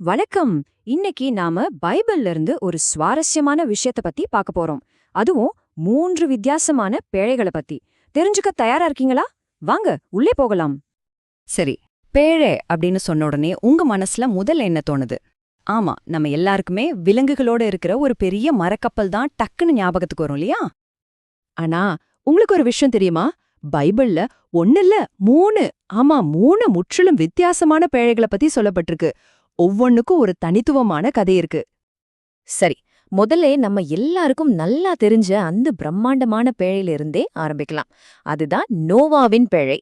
வணக்கம். இன்னைக்கு நாம பைபிள்ல இருந்து ஒரு சுவாரஸ்யமான விஷயத்த பத்தி பார்க்க போறோம். அதுவும் மூன்று வித்தியாசமான பேழைகளை பத்தி. தெரிஞ்சுக்க தயாரா இருக்கீங்களா? வாங்க உள்ளே போகலாம். சரி பேழை அப்படின்னு சொன்ன உடனே உங்க மனசுல முதல்ல என்ன தோணுது? ஆமா நம்ம எல்லாருக்குமே விலங்குகளோட இருக்கிற ஒரு பெரிய மரக்கப்பல் தான் டக்குன்னு ஞாபகத்துக்கு வரும் இல்லையா? ஆனா உங்களுக்கு ஒரு விஷயம் தெரியுமா? பைபிள்ல ஒண்ணு இல்ல மூணு ஆமா மூணு முற்றிலும் வித்தியாசமான பேழைகளை பத்தி சொல்லப்பட்டிருக்கு. ஒவ்வொன்னுக்கும் ஒரு தனித்துவமான கதை இருக்கு. சரி முதல்ல நம்ம எல்லாருக்கும் நல்லா தெரிஞ்ச அந்த பிரம்மாண்டமான பேழையில இருந்தே ஆரம்பிக்கலாம். அதுதான் நோவாவின் பேழை.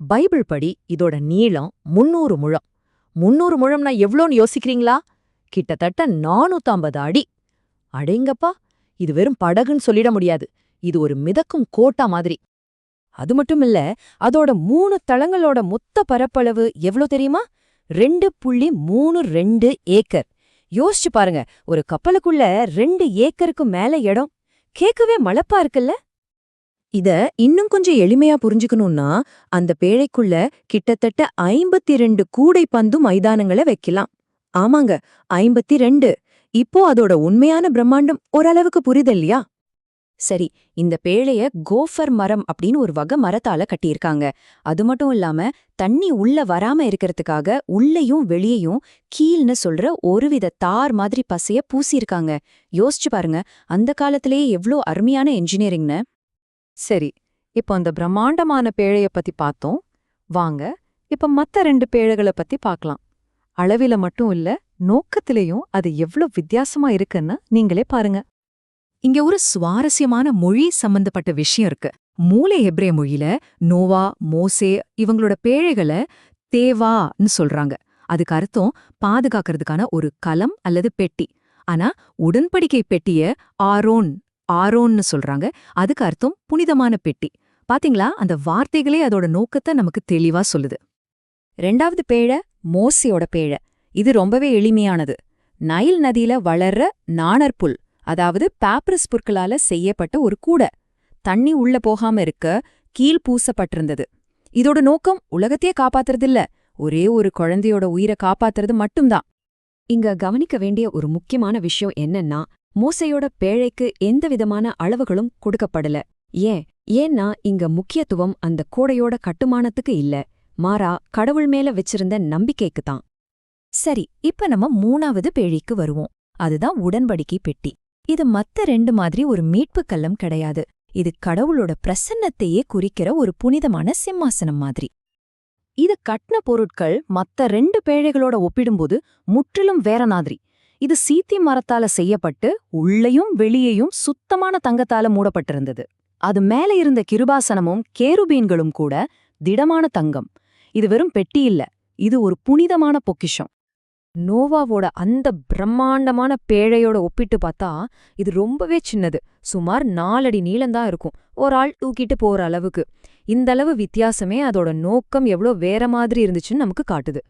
பைபிள் படி இதோட நீளம் முன்னூறு முழம். முன்னூறு முழம்னா எவ்வளோன்னு யோசிக்கிறீங்களா? கிட்டத்தட்ட நானூத்தம்பது அடி. அடேங்கப்பா இது வெறும் படகுன்னு சொல்லிட முடியாது. இது ஒரு மிதக்கும் கோட்டா மாதிரி. அது மட்டும் இல்ல அதோட மூணு தளங்களோட மொத்த பரப்பளவு எவ்ளோ தெரியுமா? ரெண்டு புள்ளி மூணு ரெண்டு ஏக்கர். யோசிச்சு பாருங்க ஒரு கப்பலுக்குள்ள ரெண்டு ஏக்கருக்கு மேல இடம். கேட்கவே மலப்பா இருக்குல்ல? இத இன்னும் கொஞ்சம் எளிமையா புரிஞ்சுக்கணும்னா அந்த பேழைக்குள்ள கிட்டத்தட்ட ஐம்பத்தி ரெண்டு கூடை பந்து மைதானங்களை வைக்கலாம். ஆமாங்க ஐம்பத்தி ரெண்டு இப்போ அதோட உண்மையான பிரம்மாண்டம் ஓரளவுக்கு புரியுது இல்லையா சரி இந்த பேழைய கோஃபர் மரம் அப்படின்னு ஒரு வகை மரத்தால கட்டியிருக்காங்க. அது மட்டும் இல்லாம தண்ணி உள்ள வராம இருக்கிறதுக்காக உள்ளேயும் வெளியேயும் கீழ்னு சொல்ற ஒருவித தார் மாதிரி பசைய பூசியிருக்காங்க. யோசிச்சு பாருங்க அந்த காலத்திலேயே எவ்ளோ அருமையான என்ஜினியரிங்னு சரி இப்போ அந்த பிரம்மாண்டமான பேழைய பத்தி பார்த்தோம். வாங்க இப்ப மத்த ரெண்டு பேழைகளை பத்தி பார்க்கலாம். அளவில மட்டும் இல்ல நோக்கத்திலேயும் அது எவ்ளோ வித்தியாசமா இருக்குன்னு நீங்களே பாருங்க. இங்க ஒரு சுவாரஸ்யமான மொழி சம்பந்தப்பட்ட விஷயம் இருக்கு. மூலை எப்ரே மொழியில நோவா மோசே இவங்களோட பேழைகளை தேவான்னு சொல்றாங்க. அதுக்கு அர்த்தம் பாதுகாக்கிறதுக்கான ஒரு கலம் அல்லது பெட்டி. ஆனா உடன்படிக்கை பெட்டிய ஆரோன் ஆரோன்னு சொல்றாங்க. அதுக்கு அர்த்தம் புனிதமான பெட்டி. பாத்தீங்களா? அந்த வார்த்தைகளே அதோட நோக்கத்தை நமக்கு தெளிவா சொல்லுது. ரெண்டாவது பேழை மோசையோட பேழை. இது ரொம்பவே எளிமையானது. நைல் நதியில வளர்ற நாணற்புல் அதாவது பேப்பரஸ் புற்களால செய்யப்பட்ட ஒரு கூடை. தண்ணி உள்ள போகாம இருக்க கீழ் பூசப்பட்டிருந்தது. இதோட நோக்கம் உலகத்தையே காப்பாத்துறதில்ல. ஒரே ஒரு குழந்தையோட உயிரை காப்பாத்துறது மட்டும்தான். இங்க கவனிக்க வேண்டிய ஒரு முக்கியமான விஷயம் என்னன்னா மூசையோட பேழைக்கு எந்த விதமான அளவுகளும் கொடுக்கப்படல. ஏன்? ஏன்னா இங்க முக்கியத்துவம் அந்த கூடையோட கட்டுமானத்துக்கு இல்ல. மாறா கடவுள் மேல வச்சிருந்த நம்பிக்கைக்கு தான் சரி இப்ப நம்ம மூணாவது பேழைக்கு வருவோம். அதுதான் உடன்படிக்கை பெட்டி. இது மத்த ரெண்டு மாதிரி ஒரு மீட்புக் கல்லம் கிடையாது. இது கடவுளோட பிரசன்னத்தையே குறிக்கிற ஒரு புனிதமான சிம்மாசனம் மாதிரி. இது கட்ன பொருட்கள் மத்த ரெண்டு பேழைகளோட ஒப்பிடும்போது முற்றிலும் வேற மாதிரி. இது சீத்தி மரத்தால செய்யப்பட்டு உள்ளையும் வெளியையும் சுத்தமான தங்கத்தால மூடப்பட்டிருந்தது. அது மேல இருந்த கிருபாசனமும் கேருபீன்களும் கூட திடமான தங்கம். இது வெறும் பெட்டி இல்ல. இது ஒரு புனிதமான பொக்கிஷம். நோவாவோட அந்த பிரம்மாண்டமான பேழையோட ஒப்பிட்டு பார்த்தா இது ரொம்பவே சின்னது. சுமார் நாலடி நீளம்தான் இருக்கும். ஒரு ஆள் தூக்கிட்டு போற அளவுக்கு. இந்த அளவு வித்தியாசமே அதோட நோக்கம் எவ்வளோ வேற மாதிரி இருந்துச்சுன்னு நமக்கு காட்டுது.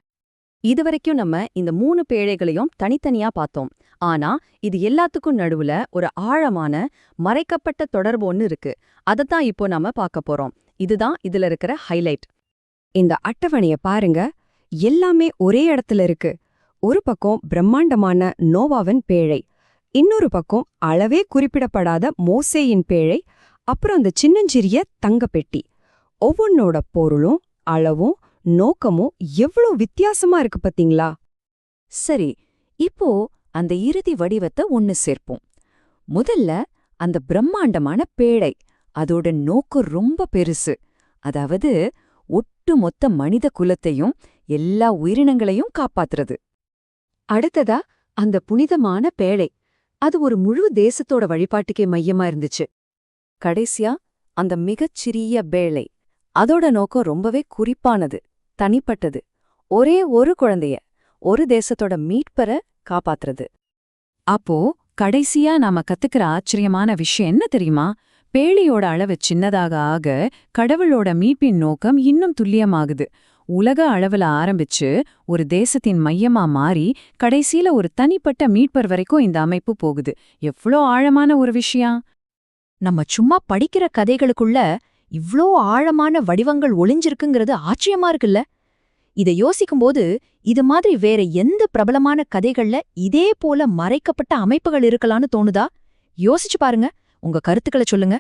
இதுவரைக்கும் நம்ம இந்த மூணு பேழைகளையும் தனித்தனியா பார்த்தோம். ஆனா இது எல்லாத்துக்கும் நடுவுல ஒரு ஆழமான மறைக்கப்பட்ட தொடர்பு ஒன்னு இருக்கு. அதைத்தான் இப்போ நாம பார்க்க போறோம். இதுதான் இதுல இருக்கிற ஹைலைட். இந்த அட்டவணைய பாருங்க. எல்லாமே ஒரே இடத்துல இருக்கு. ஒரு பக்கம் பிரம்மாண்டமான நோவாவின் பேழை இன்னொரு பக்கம் அளவே குறிப்பிடப்படாத மோசேயின் பேழை அப்புறம் அந்த சின்னஞ்சிறிய தங்கப்பெட்டி. ஒவ்வொன்னோட பொருளும் அளவும் நோக்கமும் எவ்வளவு வித்தியாசமா இருக்கு பாத்தீங்களா? சரி இப்போ அந்த இறுதி வடிவத்தை ஒன்னு சேர்ப்போம். முதல்ல அந்த பிரம்மாண்டமான பேழை அதோட நோக்கம் ரொம்ப பெருசு. அதாவது ஒட்டுமொத்த மனித குலத்தையும் எல்லா உயிரினங்களையும் காப்பாத்துறது. அடுத்ததா அந்த புனிதமான பேழை. அது ஒரு முழு தேசத்தோட வழிபாட்டுக்கே மையமா இருந்துச்சு. கடைசியா அந்த மிகச்சிறிய பேழை. அதோட நோக்கம் ரொம்பவே குறிப்பானது தனிப்பட்டது. ஒரே ஒரு குழந்தைய ஒரு தேசத்தோட மீட்பெற காப்பாத்துறது. அப்போ கடைசியா நாம கத்துக்கிற ஆச்சரியமான விஷயம் என்ன தெரியுமா? பேழையோட அளவு சின்னதாக ஆக கடவுளோட மீட்பின் நோக்கம் இன்னும் துல்லியமாகுது. உலக அளவுல ஆரம்பிச்சு ஒரு தேசத்தின் மையமா மாறி கடைசியில ஒரு தனிப்பட்ட மீட்பர் வரைக்கும் இந்த அமைப்பு போகுது. எவ்ளோ ஆழமான ஒரு விஷயம். நம்ம சும்மா படிக்கிற கதைகளுக்குள்ள இவ்ளோ ஆழமான வடிவங்கள் ஒளிஞ்சிருக்குங்கிறது ஆச்சரியமா இருக்குல்ல. இத யோசிக்கும்போது இது மாதிரி வேற எந்த பிரபலமான கதைகள்ல இதே போல மறைக்கப்பட்ட அமைப்புகள் இருக்கலாம்னு தோணுதா? யோசிச்சு பாருங்க. உங்க கருத்துக்களை சொல்லுங்க.